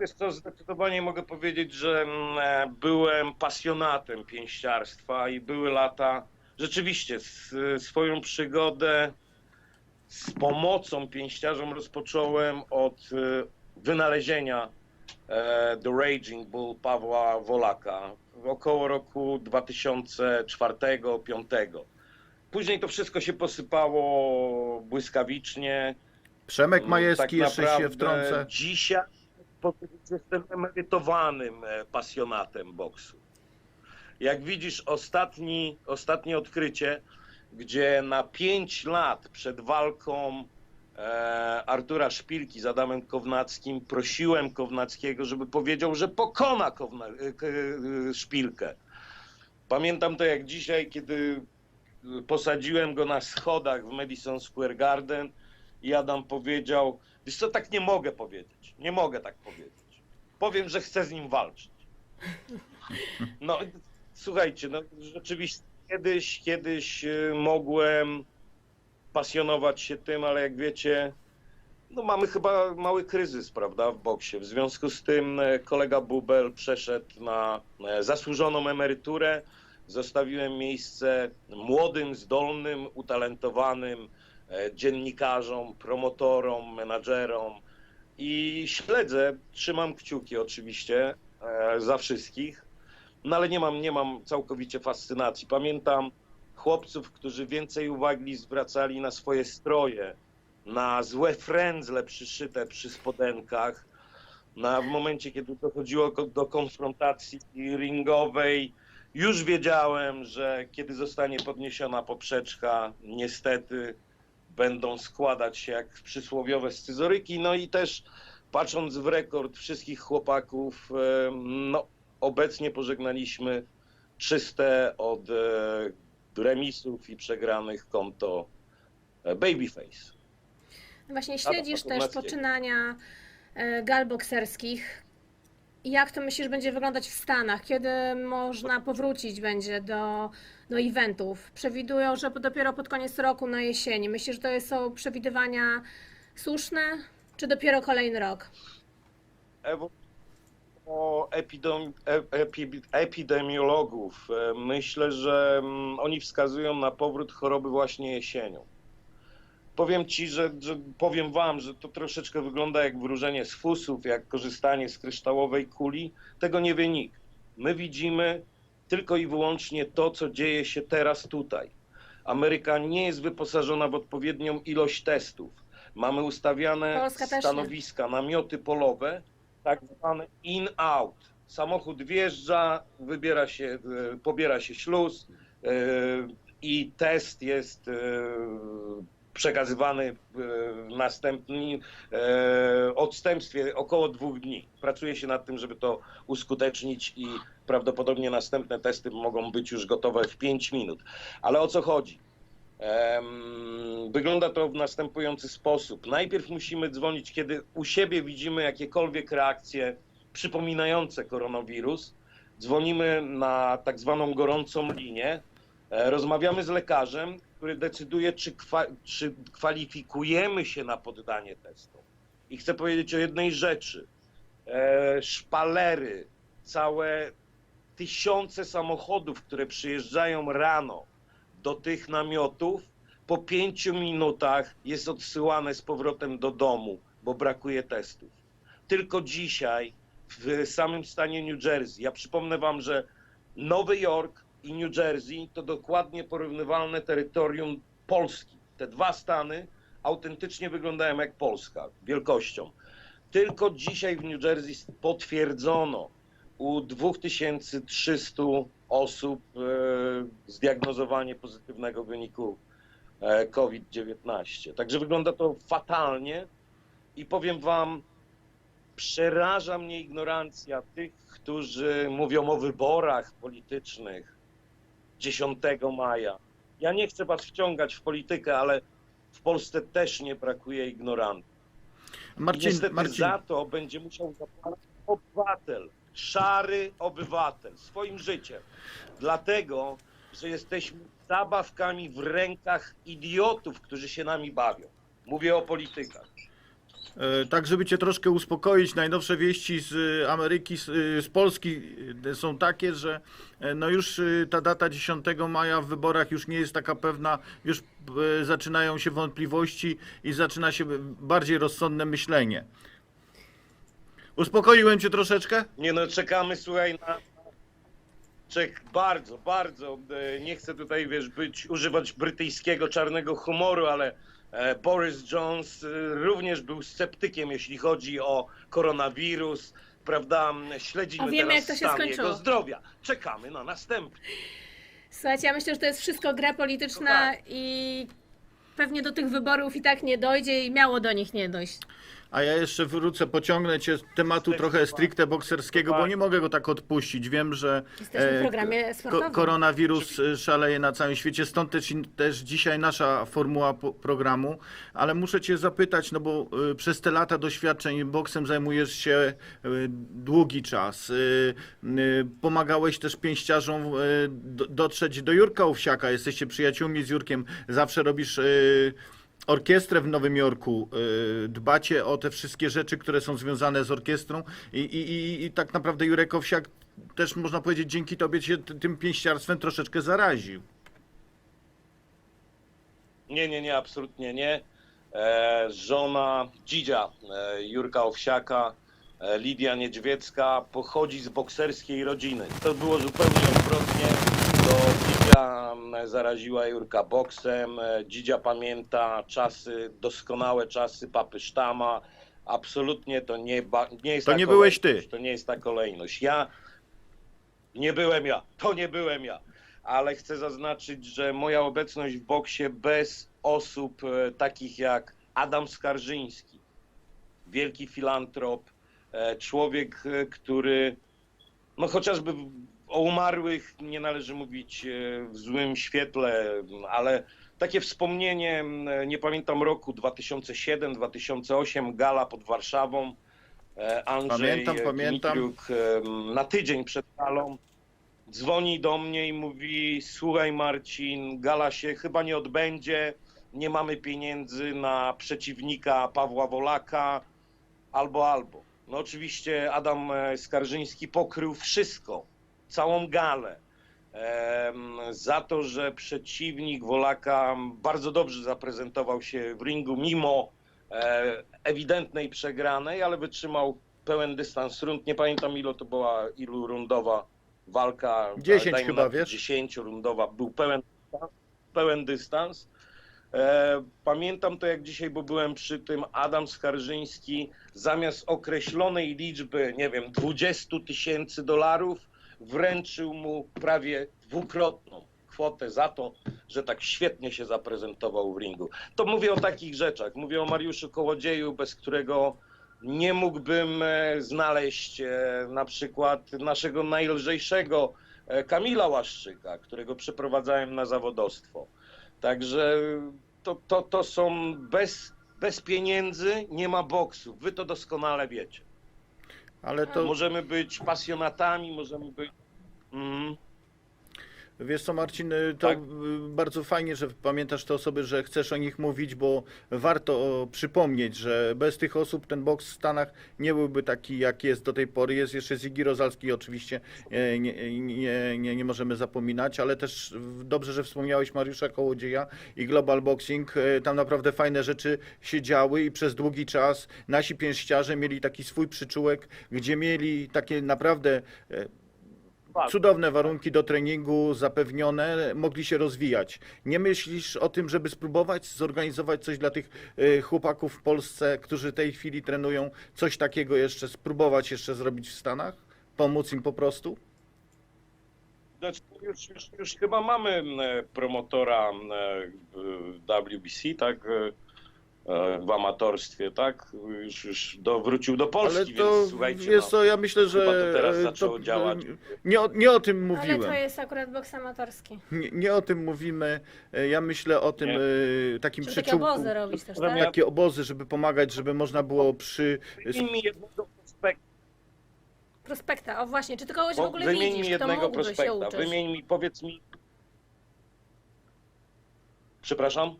Wiesz co, zdecydowanie mogę powiedzieć, że mm, e, byłem pasjonatem pięściarstwa i były lata, rzeczywiście swoją przygodę z pomocą pięściarzom rozpocząłem od e, wynalezienia e, The Raging Bull Pawła Wolaka około roku 2004-2005. Później to wszystko się posypało błyskawicznie. Przemek Mm, Majewski, tak jeszcze się wtrącę. Dzisiaj powiedzieć, jestem emerytowanym e, pasjonatem boksu. Jak widzisz, ostatni, ostatnie odkrycie, gdzie na 5 lat przed walką e, Artura Szpilki z Adamem Kownackim prosiłem Kownackiego, żeby powiedział, że pokona Kowna, e, Szpilkę. Pamiętam to jak dzisiaj, kiedy posadziłem go na schodach w Madison Square Garden i Adam powiedział, wiesz co, tak nie mogę powiedzieć, nie mogę tak powiedzieć. Powiem, że chcę z nim walczyć. No, słuchajcie, no rzeczywiście kiedyś, kiedyś y, mogłem pasjonować się tym, ale jak wiecie, no mamy chyba mały kryzys, prawda, w boksie. W związku z tym e, kolega Bubel przeszedł na e, zasłużoną emeryturę. Zostawiłem miejsce młodym, zdolnym, utalentowanym e, dziennikarzom, promotorom, menadżerom i śledzę, trzymam kciuki oczywiście e, za wszystkich, no ale nie mam, nie mam całkowicie fascynacji. Pamiętam chłopców, którzy więcej uwagi zwracali na swoje stroje, na złe frędzle przyszyte przy spodenkach, na, w momencie, kiedy dochodziło do konfrontacji ringowej, już wiedziałem, że kiedy zostanie podniesiona poprzeczka, niestety będą składać się jak przysłowiowe scyzoryki. No i też patrząc w rekord wszystkich chłopaków, e, no obecnie pożegnaliśmy czyste od e, remisów i przegranych konto e, Babyface. No Właśnie śledzisz też poczynania gal bokserskich. Jak to myślisz będzie wyglądać w Stanach? Kiedy można powrócić będzie do, do eventów? Przewidują, że dopiero pod koniec roku na jesieni. Myślisz, że to są przewidywania słuszne, czy dopiero kolejny rok? Ewo- o epidem, e- epi, epidemiologów. E, Myślę, że mm, oni wskazują na powrót choroby właśnie jesienią. Powiem ci, że, że powiem wam, że to troszeczkę wygląda jak wróżenie z fusów, jak korzystanie z kryształowej kuli. Tego nie wie nikt. My widzimy tylko i wyłącznie to, co dzieje się teraz tutaj. Ameryka nie jest wyposażona w odpowiednią ilość testów. Mamy ustawiane Polska stanowiska, namioty polowe, tak zwane in-out. Samochód wjeżdża, wybiera się, e, pobiera się śluz e, i test jest e, przekazywany w następnym e, odstępstwie około dwóch dni. Pracuje się nad tym, żeby to uskutecznić i prawdopodobnie następne testy mogą być już gotowe w 5 minut. Ale o co chodzi? Wygląda to w następujący sposób. Najpierw musimy dzwonić, kiedy u siebie widzimy jakiekolwiek reakcje przypominające koronawirus. Dzwonimy na tak zwaną gorącą linię. E, Rozmawiamy z lekarzem, który decyduje, czy, kwa, czy kwalifikujemy się na poddanie testu. I chcę powiedzieć o jednej rzeczy. E, Szpalery, całe tysiące samochodów, które przyjeżdżają rano do tych namiotów, po pięciu minutach jest odsyłane z powrotem do domu, bo brakuje testów. Tylko dzisiaj w samym stanie New Jersey, ja przypomnę wam, że Nowy Jork i New Jersey to dokładnie porównywalne terytorium Polski. Te dwa stany autentycznie wyglądają jak Polska wielkością. Tylko dzisiaj w New Jersey potwierdzono u 2300 osób e, zdiagnozowanie pozytywnego wyniku e, COVID-19. Także wygląda to fatalnie i powiem Wam, przeraża mnie ignorancja tych, którzy mówią o wyborach politycznych 10 maja. Ja nie chcę Was wciągać w politykę, ale w Polsce też nie brakuje ignorantów. I Marcin, niestety Marcin, za to będzie musiał zapłacić obywatel, szary obywatel, swoim życiem. Dlatego, że jesteśmy zabawkami w rękach idiotów, którzy się nami bawią. Mówię o politykach. E, Tak, żeby cię troszkę uspokoić, najnowsze wieści z Ameryki, z, z Polski e, są takie, że e, no już e, ta data 10 maja w wyborach już nie jest taka pewna, już e, zaczynają się wątpliwości i zaczyna się bardziej rozsądne myślenie. Uspokoiłem cię troszeczkę? Nie no, czekamy, słuchaj, na... Bardzo, bardzo. Nie chcę tutaj, wiesz, być, używać brytyjskiego czarnego humoru, ale Boris Jones e, również był sceptykiem, jeśli chodzi o koronawirus, prawda? Śledzimy A wiemy, teraz jak to się stan skończyło. jego zdrowia. Czekamy na następny. Słuchajcie, ja myślę, że to jest wszystko gra polityczna No tak. i pewnie do tych wyborów i tak nie dojdzie i miało do nich nie dojść. A ja jeszcze wrócę, pociągnę cię z tematu trochę stricte bokserskiego, bo nie mogę go tak odpuścić. Wiem, że Jesteśmy w programie ko- sportowym. koronawirus e, szaleje na całym świecie, stąd też, też dzisiaj nasza formuła po- programu, ale muszę cię zapytać, no bo e, przez te lata doświadczeń boksem zajmujesz się e, długi czas. E, e, Pomagałeś też pięściarzom e, do- dotrzeć do Jurka Owsiaka, jesteście przyjaciółmi z Jurkiem, zawsze robisz e, orkiestrę w Nowym Jorku, y, dbacie o te wszystkie rzeczy, które są związane z orkiestrą i, i, i, tak naprawdę Jurek Owsiak też można powiedzieć dzięki tobie się tym pięściarstwem troszeczkę zaraził. Nie, nie, nie, absolutnie nie. E, żona Dzidzia e, Jurka Owsiaka, e, Lidia Niedźwiecka, pochodzi z bokserskiej rodziny. To było zupełnie odwrotnie. Zaraziła Jurka boksem. E, Dzidzia pamięta czasy, doskonałe czasy papy Sztama. Absolutnie to nie, nie jest To nie byłeś ty. To nie jest ta kolejność. Ja nie byłem ja. To nie byłem ja ale chcę zaznaczyć, że moja obecność w boksie bez osób e, takich jak Adam Skarżyński, wielki filantrop, e, człowiek, który, no chociażby o umarłych nie należy mówić e, w złym świetle, ale takie wspomnienie, nie pamiętam roku, 2007-2008, gala pod Warszawą, e, Andrzej Pamiętam, pamiętam. Na tydzień przed galą dzwoni do mnie i mówi: Słuchaj, Marcin, gala się chyba nie odbędzie. Nie mamy pieniędzy na przeciwnika Pawła Wolaka, albo, albo. No, oczywiście Adam e, Skarżyński pokrył wszystko, całą galę. Za to, że przeciwnik Wolaka bardzo dobrze zaprezentował się w ringu, mimo e, ewidentnej przegranej, ale wytrzymał pełen dystans rund. Nie pamiętam, ilu to była, ilu rundowa walka. 10 dajmy chyba, na wiesz? 10 rundowa, był pełen, dystans, pełen dystans. E, pamiętam to jak dzisiaj, bo byłem przy tym, Adam Skarżyński zamiast określonej liczby, nie wiem, 20 tysięcy dolarów, wręczył mu prawie dwukrotną kwotę za to, że tak świetnie się zaprezentował w ringu. To mówię o takich rzeczach. Mówię o Mariuszu Kołodzieju, bez którego nie mógłbym e, znaleźć e, na przykład naszego najlżejszego e, Kamila Łaszczyka, którego przeprowadzałem na zawodowstwo. Także to, to, to są bez, bez pieniędzy nie ma boksu. Wy to doskonale wiecie. Ale to, Możemy być pasjonatami, możemy być. Mm, wiesz co Marcin, y, to Tak. y, bardzo fajnie, że pamiętasz te osoby, że chcesz o nich mówić, bo warto przypomnieć, że bez tych osób ten boks w Stanach nie byłby taki, jak jest do tej pory. Jest jeszcze Ziggy Rozalski oczywiście, e, nie, nie, nie, nie możemy zapominać, ale też dobrze, że wspomniałeś Mariusza Kołodzieja i Global Boxing. E, Tam naprawdę fajne rzeczy się działy i przez długi czas nasi pięściarze mieli taki swój przyczółek, gdzie mieli takie naprawdę e. cudowne warunki do treningu zapewnione, mogli się rozwijać. Nie myślisz o tym, żeby spróbować zorganizować coś dla tych e, chłopaków w Polsce, którzy w tej chwili trenują, coś takiego jeszcze, spróbować jeszcze zrobić w Stanach? Pomóc im po prostu? Znaczy, już, już, już chyba mamy e, promotora e, w WBC, tak? e, W amatorstwie, tak? Już, już do, wrócił do Polski, Ale to, więc słuchajcie. wiesz no, co, ja myślę, że chyba to teraz e, zaczęło działać. Nie, o- nie o tym Ale mówiłem. to jest akurat boks amatorski. Nie, nie o tym mówimy. E, Ja myślę o tym Nie. e, takim Żeby takie przyczółku. obozy robić też, tak? Takie obozy, żeby pomagać, żeby można było przy Wymień mi jednego prospekta. Prospekta, o właśnie, czy ty kogoś w ogóle Wymień mi widzisz, kto jednego mógłby się prospekta. uczyć? Wymień mi, powiedz mi. Przepraszam?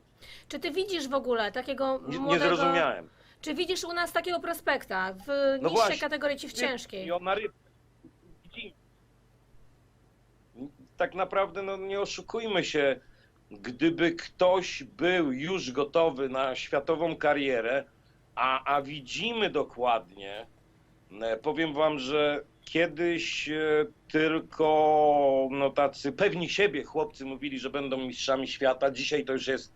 Czy ty widzisz w ogóle takiego Nie, nie młodego... zrozumiałem. Czy widzisz u nas takiego prospekta w No niższej właśnie. kategorii ci w ciężkiej? I ona ryb. Widzimy. Tak naprawdę, no nie oszukujmy się, gdyby ktoś był już gotowy na światową karierę, a, a widzimy dokładnie, e, powiem wam, że kiedyś e, tylko no tacy pewni siebie chłopcy mówili, że będą mistrzami świata. Dzisiaj to już jest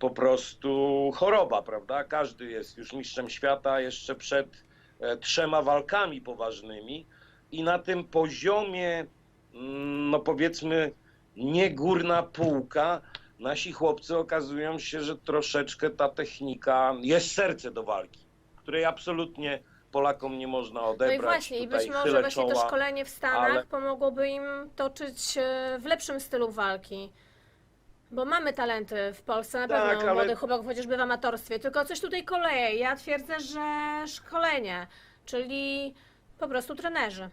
po prostu choroba, prawda? Każdy jest już mistrzem świata jeszcze przed e, trzema walkami poważnymi i na tym poziomie, mm, no powiedzmy, nie górna półka, nasi chłopcy okazują się, że troszeczkę ta technika, jest serce do walki, której absolutnie Polakom nie można No odebrać. i właśnie, i być może właśnie to czoła. szkolenie w Stanach ale- pomogłoby im toczyć w lepszym stylu walki. Bo mamy talenty w Polsce, na Tak, pewno ale- młodych chłopaków, chociażby w amatorstwie, tylko coś tutaj koleje. Ja twierdzę, że szkolenie, czyli po prostu trenerzy.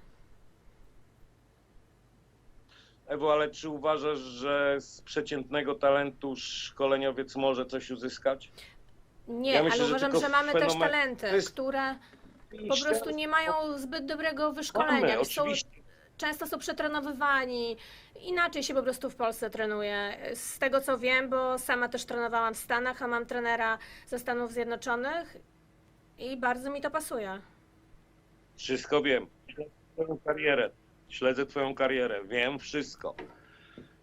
Ewo, ale czy uważasz, że z przeciętnego talentu szkoleniowiec może coś uzyskać? Nie, Ja myślę, ale że uważam, tylko że mamy też fenomen- talenty, to jest- które po prostu nie mają zbyt dobrego wyszkolenia. Mamy, Wiesz, oczywiście. Często są przetrenowywani, inaczej się po prostu w Polsce trenuje. Z tego co wiem, bo sama też trenowałam w Stanach, a mam trenera ze Stanów Zjednoczonych i bardzo mi to pasuje. Wszystko wiem. Śledzę twoją karierę. Śledzę twoją karierę. Wiem wszystko.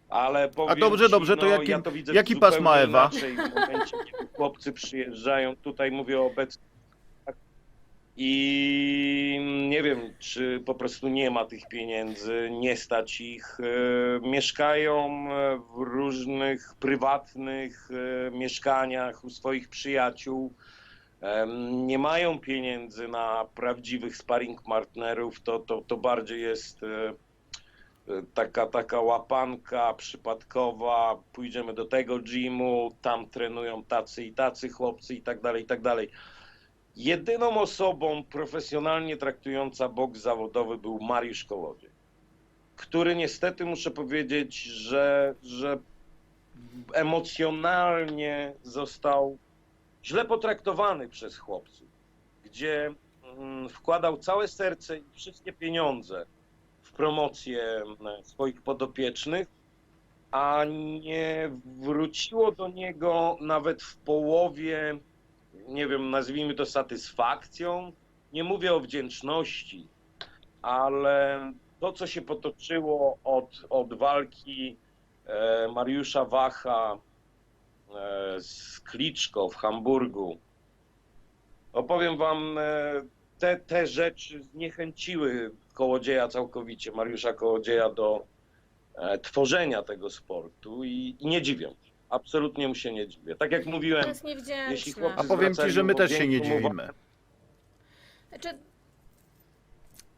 Ale powiem dobrze, ci, dobrze, to no, jaki- ja to widzę jaki pas zupełnie ma Ewa? Inaczej. W momencie, kiedy chłopcy przyjeżdżają, tutaj mówię o obecnych. I nie wiem, czy po prostu nie ma tych pieniędzy, nie stać ich. E, mieszkają e, w różnych prywatnych e, mieszkaniach u swoich przyjaciół. Nie mają pieniędzy na prawdziwych sparring partnerów, to, to, to bardziej jest taka, taka łapanka przypadkowa, pójdziemy do tego gymu, tam trenują tacy i tacy chłopcy i tak dalej, i tak dalej. Jedyną osobą profesjonalnie traktująca boks zawodowy był Mariusz Kołodziej, który niestety muszę powiedzieć, że, że emocjonalnie został źle potraktowany przez chłopców, gdzie mm, wkładał całe serce i wszystkie pieniądze w promocję mm, swoich podopiecznych, a nie wróciło do niego nawet w połowie, nie wiem, nazwijmy to satysfakcją. Nie mówię o wdzięczności, ale to, co się potoczyło od, od walki e, Mariusza Wacha e, z Kliczko w Hamburgu. Opowiem wam, e, te, te rzeczy zniechęciły Kołodzieja całkowicie, Mariusza Kołodzieja do e, tworzenia tego sportu i, i nie dziwię. Absolutnie mu się nie dziwię. Tak jak To mówiłem, jest Jeśli niewdzięczne. chłopcy A powiem ci, że my też się nie większą uwagę- dziwimy. Znaczy,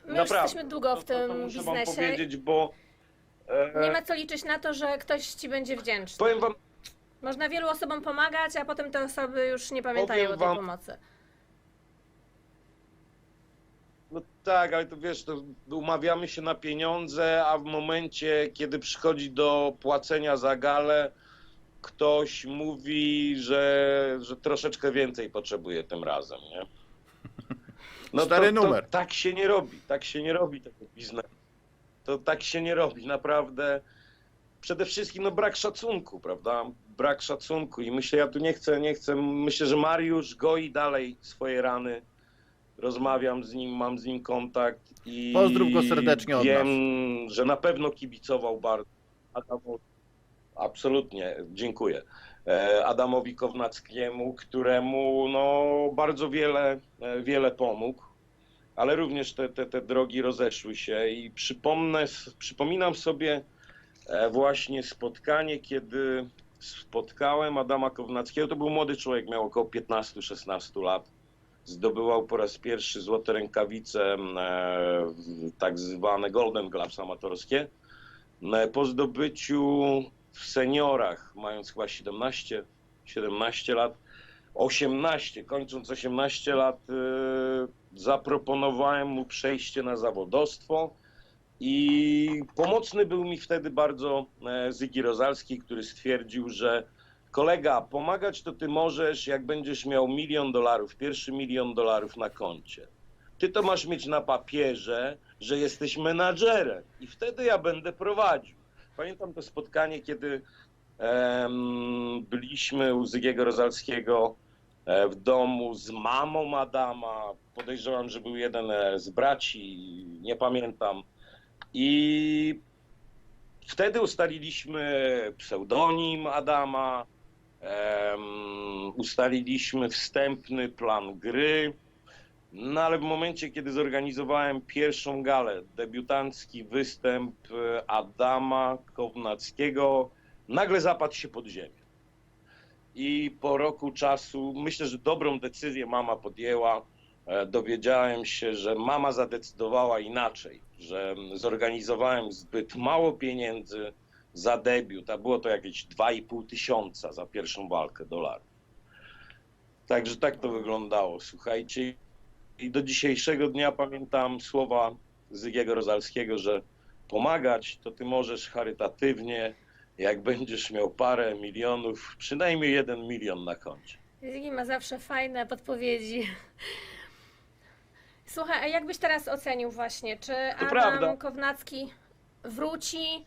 my już Naprawdę, jesteśmy długo w to, to, tym to muszę wam biznesie. powiedzieć, bo e, Nie ma co liczyć na to, że ktoś ci będzie wdzięczny. powiem wam, Można wielu osobom pomagać, a potem te osoby już nie pamiętają Powiem o tej wam- pomocy. No tak, ale to wiesz, to umawiamy się na pieniądze, a w momencie, kiedy przychodzi do płacenia za galę, ktoś mówi, że, że troszeczkę więcej potrzebuje tym razem, nie? No Stary to, numer. To, tak się nie robi, tak się nie robi tego biznesu. To tak się nie robi, naprawdę. Przede wszystkim no brak szacunku, prawda? Brak szacunku i myślę, ja tu nie chcę, nie chcę, myślę, że Mariusz goi dalej swoje rany rozmawiam z nim, mam z nim kontakt i Pozdrów go serdecznie od wiem, że na pewno kibicował bardzo Adamowi. Absolutnie, dziękuję. E, Adamowi Kownackiemu, któremu no, bardzo wiele, e, wiele pomógł, ale również te, te, te drogi rozeszły się i przypomnę, przypominam sobie e, właśnie spotkanie, kiedy spotkałem Adama Kownackiego, to był młody człowiek, miał około 15-16 lat zdobywał po raz pierwszy złote rękawice, tak zwane Golden Gloves amatorskie. Po zdobyciu w seniorach, mając chyba 17, 17 lat, 18, kończąc 18 lat, e, zaproponowałem mu przejście na zawodostwo i pomocny był mi wtedy bardzo e, Zygi Rozalski, który stwierdził, że kolega, pomagać to ty możesz, jak będziesz miał milion dolarów, pierwszy milion dolarów na koncie. Ty to masz mieć na papierze, że jesteś menadżerem i wtedy ja będę prowadził. Pamiętam to spotkanie, kiedy em, byliśmy u Zygiego Rozalskiego e, w domu z mamą Adama. Podejrzewam, że był jeden e, z braci, nie pamiętam. I wtedy ustaliliśmy pseudonim Adama, em, ustaliliśmy wstępny plan gry. No ale w momencie, kiedy zorganizowałem pierwszą galę, debiutancki występ e, Adama Kownackiego, nagle zapadł się pod ziemię. I po roku czasu, myślę, że dobrą decyzję mama podjęła. E, Dowiedziałem się, że mama zadecydowała inaczej, że zorganizowałem zbyt mało pieniędzy za debiut, a było to jakieś 2,5 tysiąca za pierwszą walkę dolarów. Także tak to wyglądało, słuchajcie. I do dzisiejszego dnia pamiętam słowa Zygiego Rozalskiego, że pomagać to ty możesz charytatywnie, jak będziesz miał parę milionów, przynajmniej jeden milion na koncie. Ziggy ma zawsze fajne podpowiedzi. Słuchaj, a jak byś teraz ocenił właśnie, czy Adam prawda. Kownacki wróci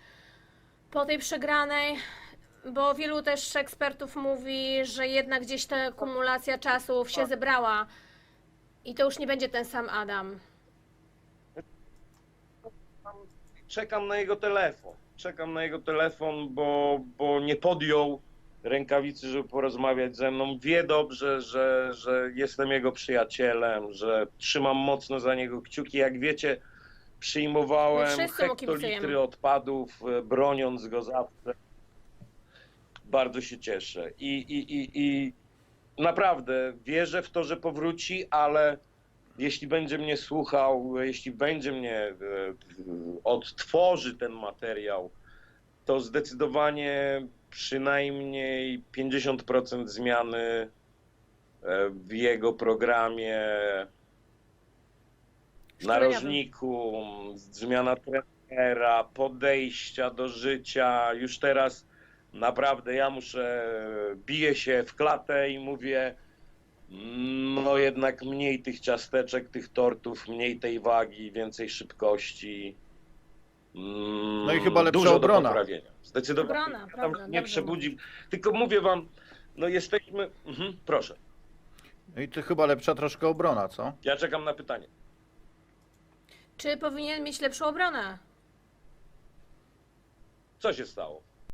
po tej przegranej? Bo wielu też ekspertów mówi, że jednak gdzieś ta kumulacja czasów się zebrała i to już nie będzie ten sam Adam. Czekam na jego telefon. Czekam na jego telefon, bo, bo nie podjął rękawicy, żeby porozmawiać ze mną. Wie dobrze, że, że jestem jego przyjacielem, że trzymam mocno za niego kciuki. Jak wiecie, My przyjmowałem wszyscy mu hektolitry odpadów, e, broniąc go zawsze. Bardzo się cieszę. I, i, i, i naprawdę wierzę w to, że powróci, ale jeśli będzie mnie słuchał, jeśli będzie mnie e, odtworzy ten materiał, to zdecydowanie przynajmniej 50% zmiany e, w jego programie narożniku, zmiana trenera, podejścia do życia. Już teraz naprawdę ja muszę, biję się w klatę i mówię, no jednak mniej tych ciasteczek, tych tortów, mniej tej wagi, więcej szybkości. Mm, No i chyba lepsza dużo obrona. do poprawienia. Zdecydowanie. Obrona, Ja tam prawda, nie przebudzi. Tylko mówię wam, no jesteśmy. Mhm, proszę, No i to chyba lepsza troszkę obrona, co? ja czekam na pytanie. Czy powinien mieć lepszą obronę? Co się stało?